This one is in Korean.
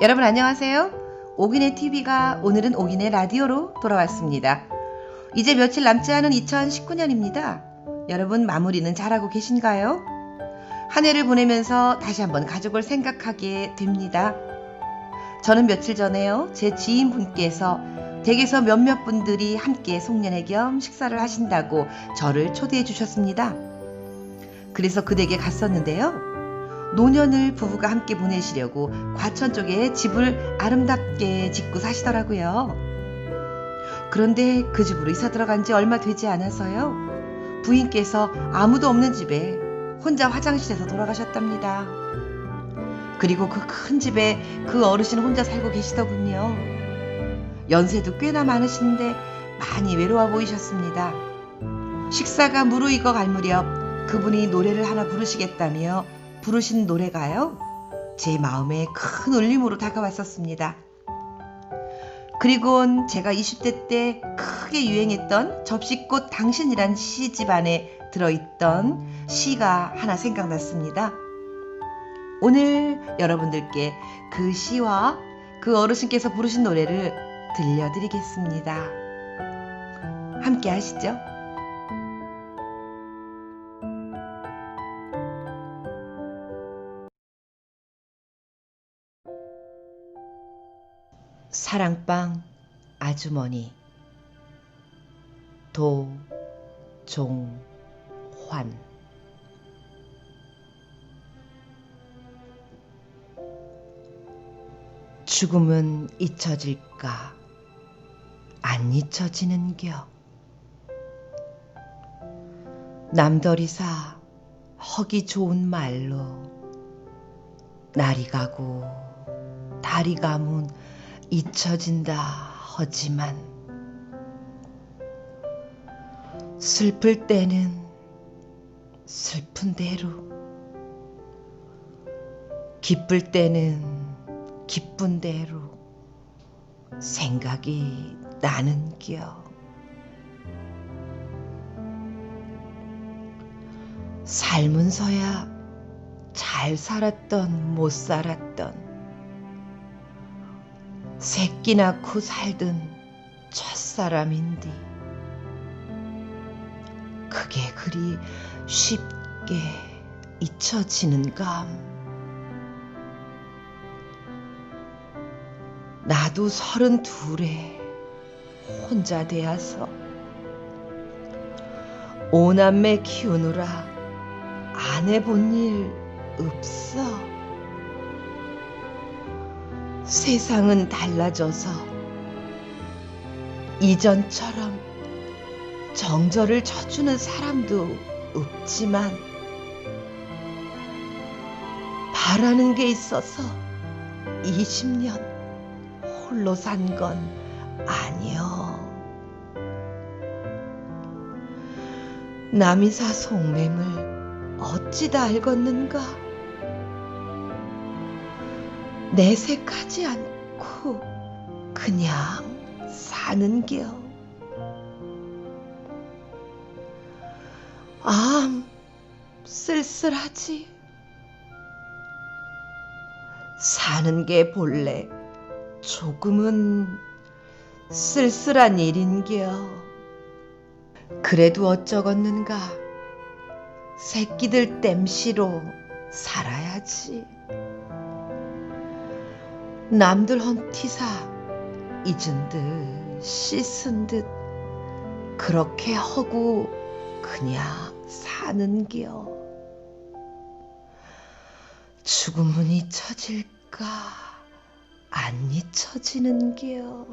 여러분 안녕하세요. 오기네 TV가 오늘은 오기네 라디오로 돌아왔습니다. 이제 며칠 남지 않은 2019년입니다. 여러분 마무리는 잘하고 계신가요? 한 해를 보내면서 다시 한번 가족을 생각하게 됩니다. 저는 며칠 전에요. 제 지인분께서 댁에서 몇몇 분들이 함께 송년회 겸 식사를 하신다고 저를 초대해 주셨습니다. 그래서 그 댁에 갔었는데요. 노년을 부부가 함께 보내시려고 과천 쪽에 집을 아름답게 짓고 사시더라고요. 그런데 그 집으로 이사 들어간 지 얼마 되지 않아서요. 부인께서 아무도 없는 집에 혼자 화장실에서 돌아가셨답니다. 그리고 그 큰 집에 그 어르신 혼자 살고 계시더군요. 연세도 꽤나 많으신데 많이 외로워 보이셨습니다. 식사가 무르익어 갈 무렵 그분이 노래를 하나 부르시겠다며 부르신 노래가요. 제 마음에 큰 울림으로 다가왔었습니다. 그리곤 제가 20대 때 크게 유행했던 접시꽃 당신이란 시집 안에 들어있던 시가 하나 생각났습니다. 오늘 여러분들께 그 시와 그 어르신께서 부르신 노래를 들려드리겠습니다. 함께 하시죠. 사랑방 아주머니 도종환. 죽음은 잊혀질까? 안 잊혀지는겨. 남더리사 허기 좋은 말로 날이 가고 달이 가문 잊혀진다 하지만 슬플 때는 슬픈 대로 기쁠 때는 기쁜 대로 생각이 나는겨. 삶은서야 잘 살았던 못 살았던 새끼 낳고 살던 첫사람인디 그게 그리 쉽게 잊혀지는감 나도 서른 둘에 혼자 되어서 오남매 키우느라 안 해본 일 없어. 세상은 달라져서 이전처럼 정절을 쳐주는 사람도 없지만 바라는 게 있어서 20년 홀로 산 건 아니여. 남이사 속맴을 어찌다 알겠는가? 내색하지 않고 그냥 사는겨. 암 쓸쓸하지. 사는 게 본래 조금은 쓸쓸한 일인겨. 그래도 어쩌겠는가. 새끼들 땜시로 살아야지. 남들 헌 티사 잊은 듯 씻은 듯 그렇게 하고 그냥 사는겨. 죽음은 잊혀질까 안 잊혀지는겨.